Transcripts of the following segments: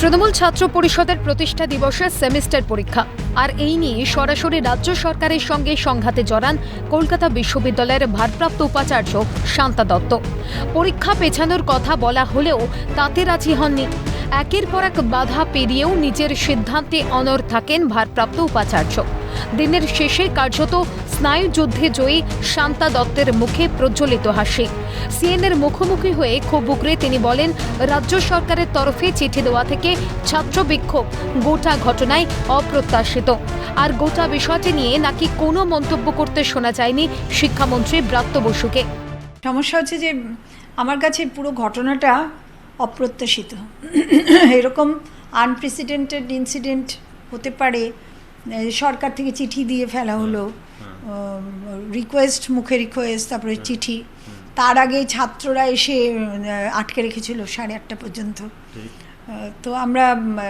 তৃণমূল ছাত্র পরিষদের প্রতিষ্ঠা দিবসের সেমিস্টার পরীক্ষা। আর এই নিয়ে সরাসরি রাজ্য সরকারের সঙ্গে সংঘাতে জড়ান কলকাতা বিশ্ববিদ্যালয়ের ভারপ্রাপ্ত উপাচার্য শান্তা দত্ত। পরীক্ষা পেছানোর কথা বলা হলেও তাতে রাজি হননি। একের পর এক বাধা পেরিয়েও নিজের সিদ্ধান্তে অনর থাকেন ভারপ্রাপ্ত উপাচার্য। দিনের শেষে কার্যত স্নায়ুযুদ্ধে জয়ী শান্তা দত্তের মুখে প্রজ্বলিত হাসি। সিএনের মুখোমুখি হয়ে ক্ষোভ উগরে তিনি বলেন, রাজ্য সরকারের তরফে চিঠি দেওয়া থেকে ছাত্র বিক্ষোভ গোটা ঘটনায় অপ্রত্যাশিত। আর গোটা বিষয়টি নিয়ে নাকি কোনো মন্তব্য করতে শোনা যায়নি শিক্ষামন্ত্রী ব্রাত্য বসুকে। সমস্যা হচ্ছে যে আমার কাছে পুরো ঘটনাটা অপ্রত্যাশিত। এরকম আনপ্রেসিডেন্টেড ইনসিডেন্ট হতে পারে সরকার থেকে চিঠি দিয়ে ফেলা হলো। রিকোয়েস্ট মুখে রিকোয়েস্ট তারপরে চিঠি। তার আগে ছাত্ররা এসে আটকে রেখেছিল সাড়ে আটটা পর্যন্ত। তো আমরা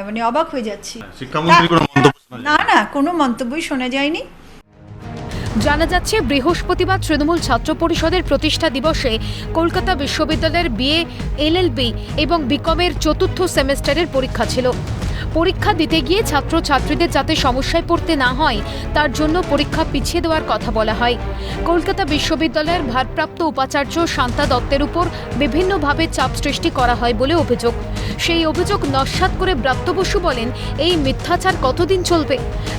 মানে অবাক হয়ে যাচ্ছি। শিক্ষামন্ত্রী কোনো মন্তব্য শোনা না না কোনো মন্তব্যই শোনা যায়নি। জানা যাচ্ছে বৃহস্পতিবার তৃণমূল ছাত্র পরিষদের প্রতিষ্ঠা দিবসে কলকাতা বিশ্ববিদ্যালয়ের বিএ এলএলবি এবং বিকমের চতুর্থ সেমেস্টারের পরীক্ষা ছিল। পরীক্ষা দিতে গিয়ে ছাত্রছাত্রীদের যাতে সমস্যায় পড়তে না হয়, তার জন্য পরীক্ষা পিছিয়ে দেওয়ার কথা বলা হয়। কলকাতা বিশ্ববিদ্যালয়ের ভারপ্রাপ্ত উপাচার্য শান্তা দত্তের উপর বিভিন্নভাবে চাপ সৃষ্টি করা হয় বলে অভিযোগ। সেই অভিযোগ নস্যাৎ করে ব্রাত্য বসু বলেন, এই মিথ্যাচার কতদিন চলবে?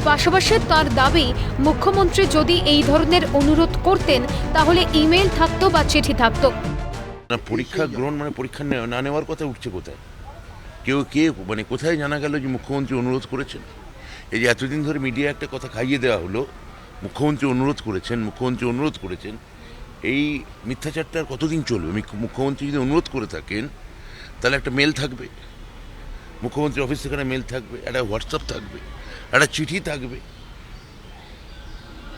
পাশাপাশি তার দাবি, মুখ্যমন্ত্রী যদি এই ধরনের অনুরোধ করতেন, তাহলে ইমেল থাকতো বা চিঠি থাকতো। পরীক্ষা গ্রহণ মানে পরীক্ষা না নেওয়ার কথা উঠছে কোথায়? কেউ কে মানে কোথায় জানা গেল যে মুখ্যমন্ত্রী অনুরোধ করেছেন? এই যে এতদিন ধরে মিডিয়া একটা কথা খাইয়ে দেওয়া হলো, মুখ্যমন্ত্রী অনুরোধ করেছেন, মুখ্যমন্ত্রী অনুরোধ করেছেন, এই মিথ্যাচারটা আর কতদিন চলবে? মুখ্য- মুখ্যমন্ত্রী যদি অনুরোধ করে থাকেন, তাহলে একটা মেল থাকবে। মুখ্যমন্ত্রী অফিস থেকে মেল থাকবে, একটা হোয়াটসঅ্যাপ থাকবে, একটা চিঠি থাকবে।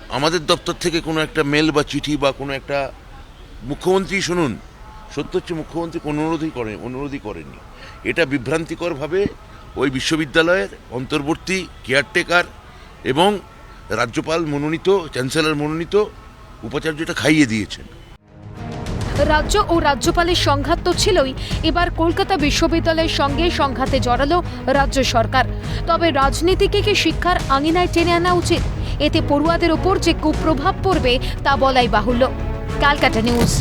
আমাদের দপ্তর থেকে কোনো একটা মেল বা চিঠি বা কোনো একটা, মুখ্যমন্ত্রী, শুনুন সত্য হচ্ছে মুখ্যমন্ত্রী অনুরোধই করেন অনুরোধই করেননি। এটা বিভ্রান্তিকরভাবে ওই বিশ্ববিদ্যালয়ের অন্তর্বর্তী কেয়ারটেকার এবং রাজ্যপাল মনোনীত, চ্যান্সেলর মনোনীত উপাচার্যটা খাইয়ে দিয়েছেন। রাজ্য ও রাজ্যপালের সংঘাত তো ছিলই। এবার কলকাতা বিশ্ববিদ্যালয়ের সঙ্গে সংঘাতে জড়ালো রাজ্য সরকার। তবে রাজনীতিকে কি শিক্ষার আঙিনায় টেনে আনা উচিত? এতে পড়ুয়াদের ওপর যে কুপ্রভাব পড়বে তা বলাই বাহুল্য। Calcutta news.